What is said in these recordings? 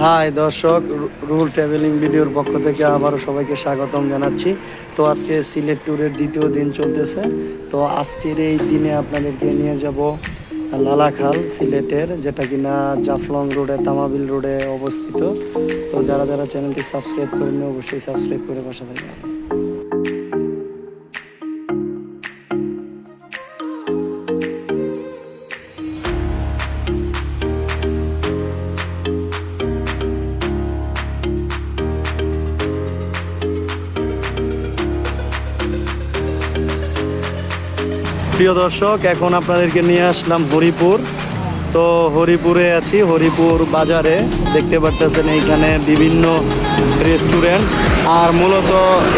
High দর্শক rule travelling ভিডিওর পক্ষ থেকে আবারও সবাইকে স্বাগতম জানাচ্ছি। তো আজকে সিলেট ট্যুরের দ্বিতীয় দিন চলতেছে। তো আজকের এই দিনে আপনাদেরকে নিয়ে যাব লালাখাল সিলেটের, যেটা কিনা জাফলং রোডে, তামাবিল রোডে অবস্থিত। তো যারা যারা চ্যানেলটি সাবস্ক্রাইব করেন অবশ্যই সাবস্ক্রাইব করে বসা থাকবেন। প্রিয় দর্শক, এখন আপনাদেরকে নিয়ে আসলাম হরিপুর। তো হরিপুরে আছি, হরিপুর বাজারে। দেখতে পারতেছেন এইখানে বিভিন্ন রেস্টুরেন্ট আর মূলত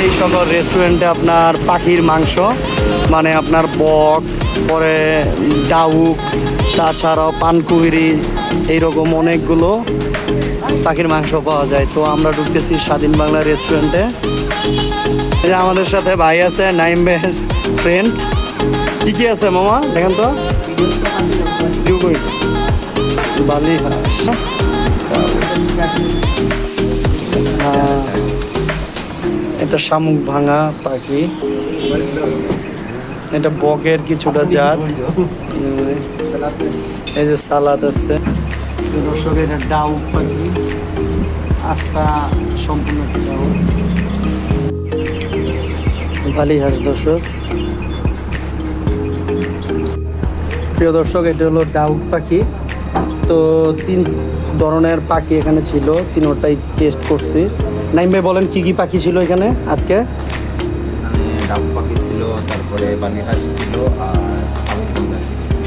এই সকল রেস্টুরেন্টে আপনার পাখির মাংস মানে আপনার বক, পরে ডাউক, তাছাড়াও পানকুবিরি এইরকম অনেকগুলো পাখির মাংস পাওয়া যায়। তো আমরা ঢুকতেছি স্বাধীন বাংলা রেস্টুরেন্টে আমাদের সাথে ভাই আছে, নাইম ভাইয়ের ফ্রেন্ড কি কি আছে, মামা? দেখেন তো। বালি। হ্যাঁ। এটা শামুক ভাঙা পাখি। এটা বকের কিছুটা জাত। এই যে সালাদ আছে। দর্শক, এটা ডাউ পাখি। আস্থা সম্পূর্ণ বালি হাঁস দর্শক। প্রিয় দর্শক এটা হলো ডাউক পাখি। তো তিন ধরনের পাখি এখানে ছিল তিনোটাই টেস্ট করছি। নাইম ভাই বলেন কি কি পাখি ছিল এখানে আজকে? পাখি ছিল তারপরে বানিহাঁস ছিল আর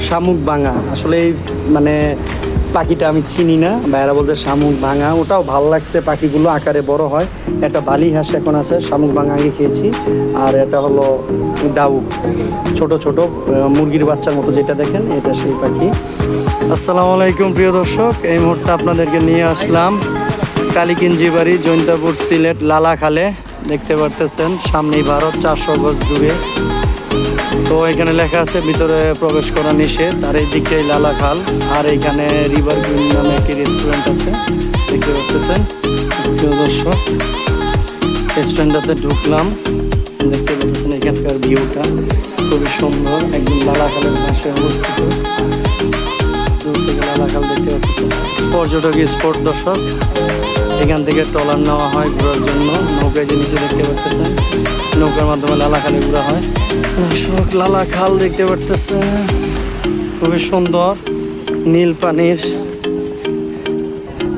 শামুক ভাঙা আসলে এই মানে পাখিটা আমি চিনি না। বাইরা বলতে শামুক ভাঙা। ওটাও ভালো লাগছে পাখিগুলো আকারে বড় হয়। একটা বালি হাঁস এখন আছে শামুক ভাঙা আগে খেয়েছি। আর এটা হলো ডাউক ছোট ছোট মুরগির বাচ্চার মতো যেটা দেখেন, এটা সেই পাখি। আসসালামু আলাইকুম প্রিয় দর্শক, এই মুহূর্তে আপনাদেরকে নিয়ে আসলাম কালিকিঞ্জি বাড়ি জৈন্তাপুর সিলেট লালাখালে। দেখতে পারতেছেন, সামনেই ভারত, চারশো গজ দূরে। তো এখানে লেখা আছে, ভিতরে প্রবেশ করা নিষেধ, আর এই দিকটাই লালাখাল, আর এইখানে রিভার ভিউ নামে একটি রেস্টুরেন্ট আছে। দেখতে পাচ্ছেন দর্শক রেস্টুরেন্টটাতে ঢুকলাম। দেখতে পাচ্ছেন এখানকার ভিউটা খুবই সুন্দর। একদম লালাখালের পাশে অবস্থিত। দূর থেকে লালাখাল দেখতে পর্যটক স্পট দর্শক, এখান থেকে ট্রলার নেওয়া হয় ঘোরার জন্য। নৌকায় যে নিচে দেখতে পাচ্ছেন, নৌকার মাধ্যমে লালাখালে ঘোরা হয়। দর্শক লালাখাল দেখতে পারতেছেন খুবই সুন্দর, নীল পানির।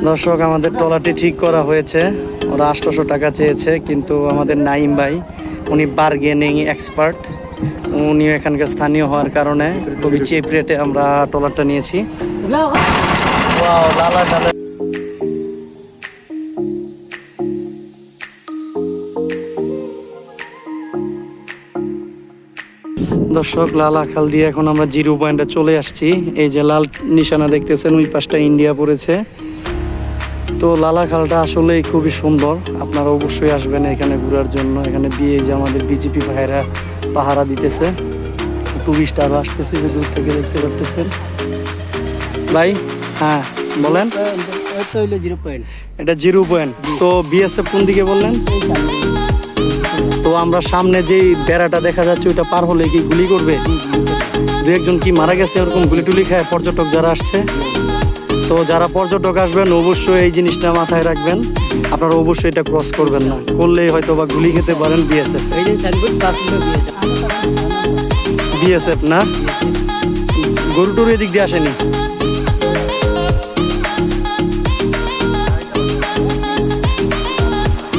দর্শক, আমাদের ট্রলারটি ঠিক করা হয়েছে। ওরা আটশোশো টাকা চেয়েছে, কিন্তু আমাদের নাইম ভাই উনি বার্গেনিং এক্সপার্ট উনি এখানকার স্থানীয় হওয়ার কারণে খুবই চিপ রেটে আমরা ট্রলারটা নিয়েছি। দর্শক দর্শক লালাখাল দিয়ে এখন আমরা জিরো পয়েন্টে চলে আসছি। এই যে লাল নিশানা দেখতেছেন, ওই পাশটা ইন্ডিয়া পড়েছে। তো লালাখালটা আসলেই খুবই সুন্দর। আপনারা অবশ্যই আসবেন এখানে ঘোরার জন্য। এখানে বিয়ে যে আমাদের বিজেপি ভাইরা পাহারা দিতেছে। টুরিস্ট আরও আসতেছে যে দূর থেকে দেখতে পারতেছেন। ভাই হ্যাঁ বলেন। জিরো পয়েন্ট এটা জিরো পয়েন্ট তো বিএসএফ কোন দিকে বললেন? তো আমরা সামনে যেই বেড়াটা দেখা যাচ্ছে ওইটা পার হলে কি গুলি করবে? দু একজন কি মারা গেছে ওরকম গুলি টুলি খায় পর্যটক যারা আসছে? তো যারা পর্যটক আসবেন অবশ্যই এই জিনিসটা মাথায় রাখবেন। আপনারা অবশ্যই এটা ক্রস করবেন না। করলেই হয়তো বা গুলি খেতে পারেন বিএসএফ বিএসএফ না? গরু টুরু এদিক দিয়ে আসেনি।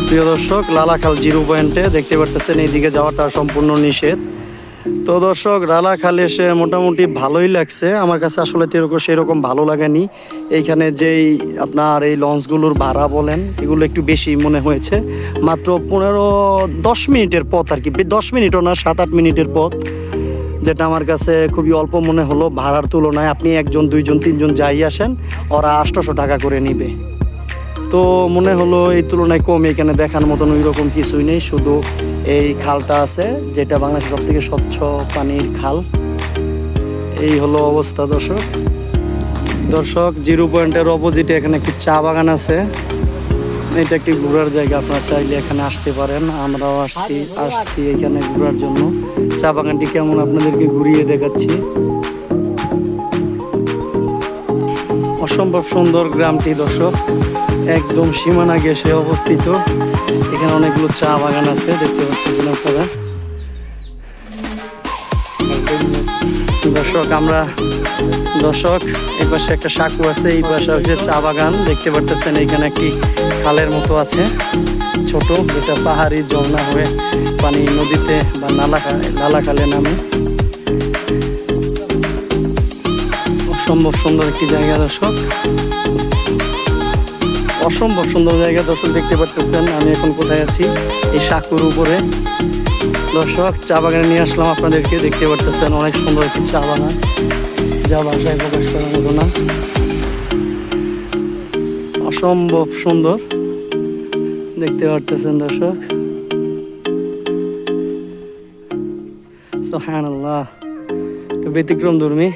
প্রিয় দর্শক লালাখাল জিরো পয়েন্টে দেখতে পারতেছেন এইদিকে যাওয়াটা সম্পূর্ণ নিষেধ। তো দর্শক লালাখাল এসে মোটামুটি ভালোই লাগছে। আমার কাছে আসলে এরকম সেরকম ভালো লাগেনি। এইখানে যেই আপনার এই লঞ্চগুলোর ভাড়া বলেন, এগুলো একটু বেশি মনে হয়েছে। মাত্র পনেরো, দশ মিনিটের পথ আর কি। দশ মিনিটও না, সাত আট মিনিটের পথ। যেটা আমার কাছে খুবই অল্প মনে হলো ভাড়ার তুলনায়। আপনি একজন, দুইজন, তিনজন যাই আসেন, ওরা আটশোশো টাকা করে নিবে। তো মনে হলো এই তুলনায় কম, এখানে দেখার মতন ওই রকম কিছুই নেই, শুধু এই খালটা আছে, যেটা বাংলাদেশের সব থেকে স্বচ্ছ পানির খাল। এই হলো অবস্থা, দর্শক। দর্শক, জিরো পয়েন্টের অপোজিটে এখানে একটি চা বাগান আছে। এটা একটি ঘোরার জায়গা, আপনারা চাইলে এখানে আসতে পারেন। আমরাও আসছি আসছি এখানে ঘোরার জন্য। চা বাগানটি কেমন আপনাদেরকে ঘুরিয়ে দেখাচ্ছি। অসম্ভব সুন্দর গ্রামটি, দর্শক। একদম সীমানা গেসে অবস্থিত। এখানে অনেকগুলো চা বাগান আছে, দেখতে পাচ্ছেন আপনারা। দর্শক, আমরা দর্শক, এই পাশে একটা সাঁকু আছে, এই পাশে হচ্ছে চা বাগান। দেখতে পারতেছেন এখানে একটি খালের মতো আছে, ছোট, যেটা পাহাড়ি ঝর্ণা হয়ে পানি নদীতে বা নালা নালা খালে নামে। অসম্ভব সুন্দর একটি জায়গা, দর্শক। অসম্ভব সুন্দর জায়গা দর্শক দেখতে পারতেছেন। আমি এখন কোথায় আছি? এই সাঁকুর উপরে। দর্শক, চা বাগানে নিয়ে আসলাম আপনাদেরকে। দেখতে পারতেছেন অনেক সুন্দর একটি চা বাগান। যা ভাষায় প্রকাশ করার মতো না। অসম্ভব সুন্দর। দেখতে পারতেছেন দর্শক। সোহান আল্লাহ ব্যতিক্রম ধর্মী।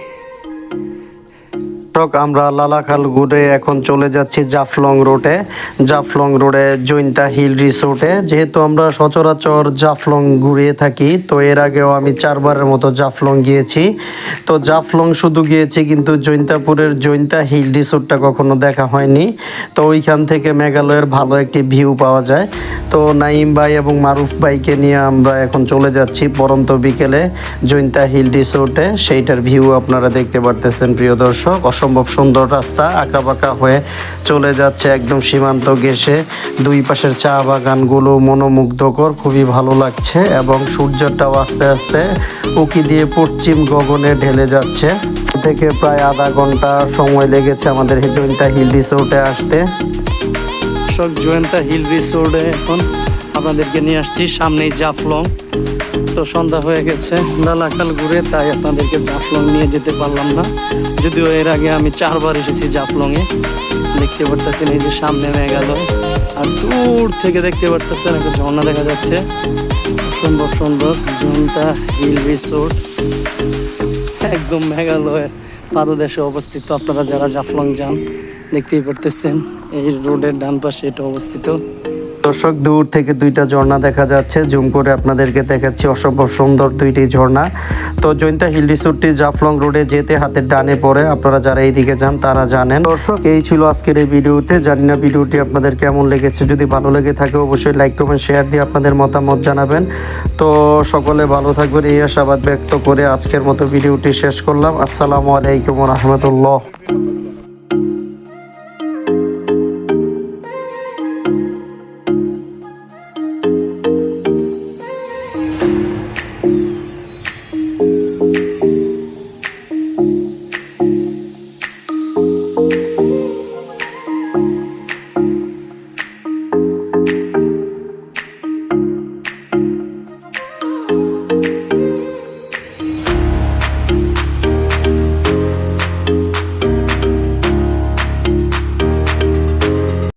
দর্শক আমরা লালাখাল ঘুরে এখন চলে যাচ্ছি জাফলং রোডে। জাফলং রোডে জৈন্তা হিল রিসোর্টে। যেহেতু আমরা সচরাচর জাফলং ঘুরিয়ে থাকি, তো এর আগেও আমি চারবারের মতো জাফলং গিয়েছি। তো জাফলং শুধু গিয়েছি, কিন্তু জৈন্তাপুরের জৈন্তা হিল রিসোর্টটা কখনো দেখা হয়নি। তো ওইখান থেকে মেঘালয়ের ভালো একটি ভিউ পাওয়া যায়। তো নাইম ভাই এবং মারুফ ভাইকে নিয়ে আমরা এখন চলে যাচ্ছি পরন্ত বিকেলে জৈন্তা হিল রিসোর্টে। সেইটার ভিউ আপনারা দেখতে পারতেছেন, প্রিয় দর্শক। অসম্ভব সুন্দর রাস্তা আঁকা বাঁকা হয়ে চলে যাচ্ছে একদম সীমান্ত ঘেসে দুই পাশের চা বাগানগুলো মনোমুগ্ধকর, খুবই ভালো লাগছে এবং সূর্যটাও আস্তে আস্তে উকি দিয়ে পশ্চিম গগনে ঢেলে যাচ্ছে। থেকে প্রায় আধা ঘণ্টা সময় লেগেছে আমাদের জৈন্তা হিল রিসোর্টে আসতে। জয়ন্তা হিল রিসোর্টে এখন আপনাদেরকে নিয়ে আসছি সামনেই জাফলং। তো সন্ধ্যা হয়ে গেছে। লালাকাল ঘুরে তাই আপনাদেরকে জাফলং নিয়ে যেতে পারলাম না। যদিও এর আগে আমি চারবার এসেছি জাফলংয়ে। দেখতে পারতেছেন এই যে সামনে মেঘালয়। আর দূর থেকে দেখতে পারতেছেন একটা ঝর্ণা দেখা যাচ্ছে। সুন্দর সুন্দর জয়ন্তা হিল রিসোর্ট। একদম মেঘালয়ের পাদদেশে অবস্থিত। আপনারা যারা জাফলং যান, দেখতেই পারতেছেন। এই রোডের ডান পাশে এটা অবস্থিত। দর্শক, দূর থেকে দুইটা ঝর্ণা দেখা যাচ্ছে। জুম করে আপনাদেরকে দেখাচ্ছি অসম্ভব সুন্দর দুইটি ঝর্ণা। তো জৈন্তা হিল রিসোর্টটি জাফলং রোডে যেতে হাতের ডানে পড়ে, আপনারা যারা এইদিকে যান, তারা জানেন। দর্শক, এই ছিল আজকের এই ভিডিওতে। জানি না ভিডিওটি আপনাদের কেমন লেগেছে। যদি ভালো লেগে থাকে, অবশ্যই লাইক, কমেন্ট, শেয়ার দিয়ে আপনাদের মতামত জানাবেন। তো সকলে ভালো থাকবেন। এই আশাবাদ ব্যক্ত করে আজকের মতো ভিডিওটি শেষ করলাম। আসসালামু আলাইকুম রহমতুল্লাহ।